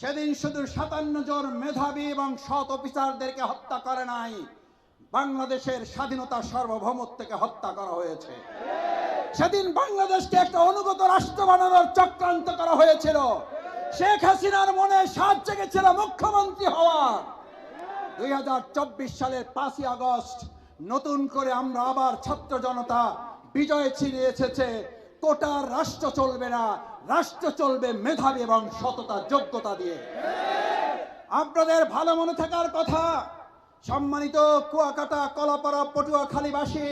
সেদিন শুধু সাতান্ন জন মেধাবী এবং সৎ অফিসারদেরকে হত্যা করে নাই, বাংলাদেশের স্বাধীনতা সার্বভৌমত্বকে হত্যা করা হয়েছে। সেদিন বাংলাদেশকে একটা অনুগত রাষ্ট্র বানানোর চক্রান্ত করা হয়েছিল। শেখ হাসিনার মনে সাত জেগেছিল মুখ্যমন্ত্রী হওয়ার। দুই হাজার চব্বিশ সালের পাঁচই আগস্ট নতুন করে আমরা আবার ছাত্র জনতা বিজয় ছিনিয়ে এসেছে কোটার রাষ্ট্র চলবে না। রাষ্ট্র চলবে মেধাবী এবং সততা, যোগ্যতা দিয়ে। আপনাদের ভালো মনে থাকার কথা, সম্মানিত কুয়াকাটা, কলাপাড়া পটুয়াখালীবাসী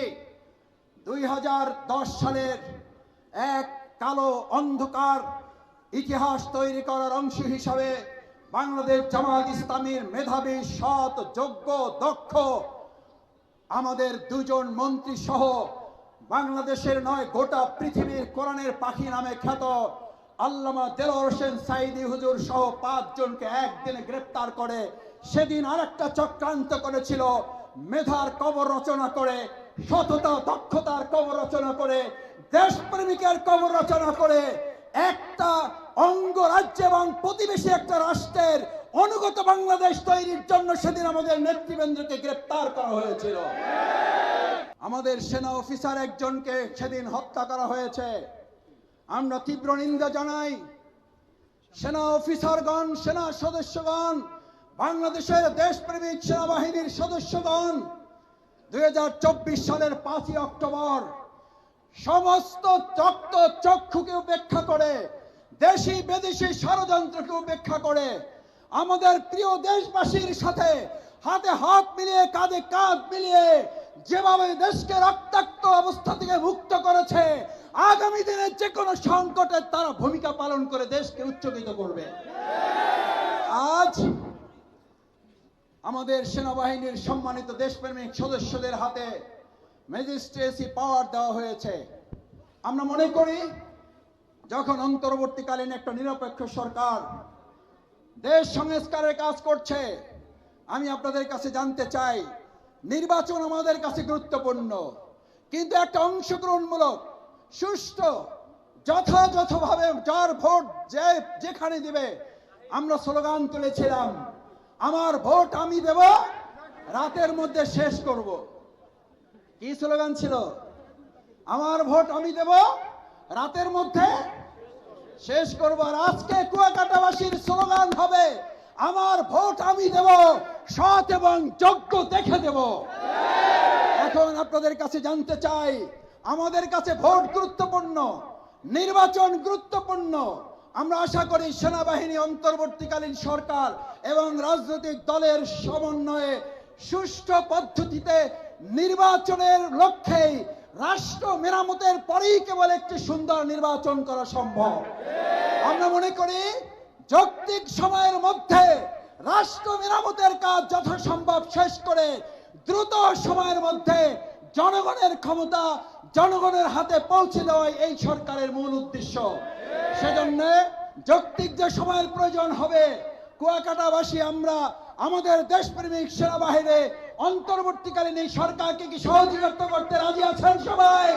দুই হাজার দশ সালের এক কালো অন্ধকার ইতিহাস তৈরি করার অংশ হিসাবে বাংলাদেশ জামাত ইসলামীর মেধাবী, সৎ, যোগ্য, দক্ষ আমাদের দুজন মন্ত্রী সহ বাংলাদেশের নয়, গোটা পৃথিবীর কোরআনের পাখি নামে খ্যাত আল্লামা দেলোয়ার হোসেন সাইদি হুজুর সহ পাঁচজনকে একদিনে গ্রেপ্তার করে, সেদিন আরেকটা চক্রান্ত করেছিল, মেধার কবর রচনা করে, সততা, দক্ষতার কবর রচনা করে, দেশপ্রেমিকের কবর রচনা করে, একটা অঙ্গরাজ্য এবং প্রতিবেশী একটা রাষ্ট্রের অনুগত বাংলাদেশ তৈরির জন্য সেদিন আমাদের নেতৃবৃন্দকে গ্রেপ্তার করা হয়েছিল। আমাদের সেনা অফিসার একজনকে সেদিন হত্যা করা হয়েছে। আমরা তীব্র নিন্দা জানাই। সেনা অফিসারগণ, সেনা সদস্যগণ, বাংলাদেশের দেশপ্রেমিক সেনাবাহিনীর সদস্যগণ, দুই হাজার চব্বিশ সালের পাঁচই অক্টোবর সমস্ত চক্ত চক্ষুকে উপেক্ষা করে, দেশি বিদেশি ষড়যন্ত্রকে উপেক্ষা করে, আমাদের প্রিয় দেশবাসীর সাথে হাতে হাত মিলিয়ে, কাঁধে কাঁধ মিলিয়ে যেভাবে দেশকে রক্তাক্ত অবস্থা থেকে মুক্ত করেছে, আগামী দিনে যে কোনো সংকটে তারা ভূমিকা পালন করে দেশকে উচ্চকিত করবে। আজ আমাদের সেনাবাহিনীর সম্মানিত দেশপ্রেমিক সদস্যদের হাতে ম্যাজিস্ট্রেসি পাওয়ার দেওয়া হয়েছে। আমরা মনে করি, যখন অন্তর্বর্তীকালীন একটা নিরপেক্ষ সরকার দেশ সংস্কারের কাজ করছে, আমি আপনাদের কাছে জানতে চাই নির্বাচন আমাদের কাছে গুরুত্বপূর্ণ। কিন্তু একটা অংশগ্রহণমূলক, সুষ্ঠু, যথাযথভাবে যার ভোট যে যেখানে দিবে, আমরা স্লোগান তুলেছিলাম, আমার ভোট আমি দেব, রাতের মধ্যে শেষ করব। কি স্লোগান ছিল? আমার ভোট আমি দেব, রাতের মধ্যে শেষ করব। আর আজকে কুয়াকাটাবাসীর স্লোগান হবে, আমার ভোট আমি দেব। সৎ এবং যোগ্য দেখে দেব। এখন আপনাদের কাছে জানতে চাই, আমাদের কাছে ভোট গুরুত্বপূর্ণ, নির্বাচন গুরুত্বপূর্ণ। আমরা আশা করি সেনাবাহিনী অন্তর্বর্তীকালীন সরকার এবং রাজনৈতিক দলের সমন্বয়ে সুষ্ঠু পদ্ধতিতে নির্বাচনের লক্ষ্যেই রাষ্ট্র মেরামতের পরেই কেবল একটি সুন্দর নির্বাচন করা সম্ভব। আমরা মনে করি, যৌক্তিক সময়ের মধ্যে রাষ্ট্র মেরামতের কাজ যথাসম্ভব শেষ করে দ্রুত সময়ের মধ্যে জনগণের ক্ষমতা জনগণের হাতে পৌঁছে দেওয়াই এই সরকারের মূল উদ্দেশ্য। সেজন্য যৌক্তিক যে সময়ের প্রয়োজন হবে, কুয়াকাটাবাসী আমরা আমাদের দেশপ্রেমিক সেনাবাহিনী অন্তর্বর্তীকালীন এই সরকারকে কি সহযোগিতা করতে রাজি আছেন সবাই?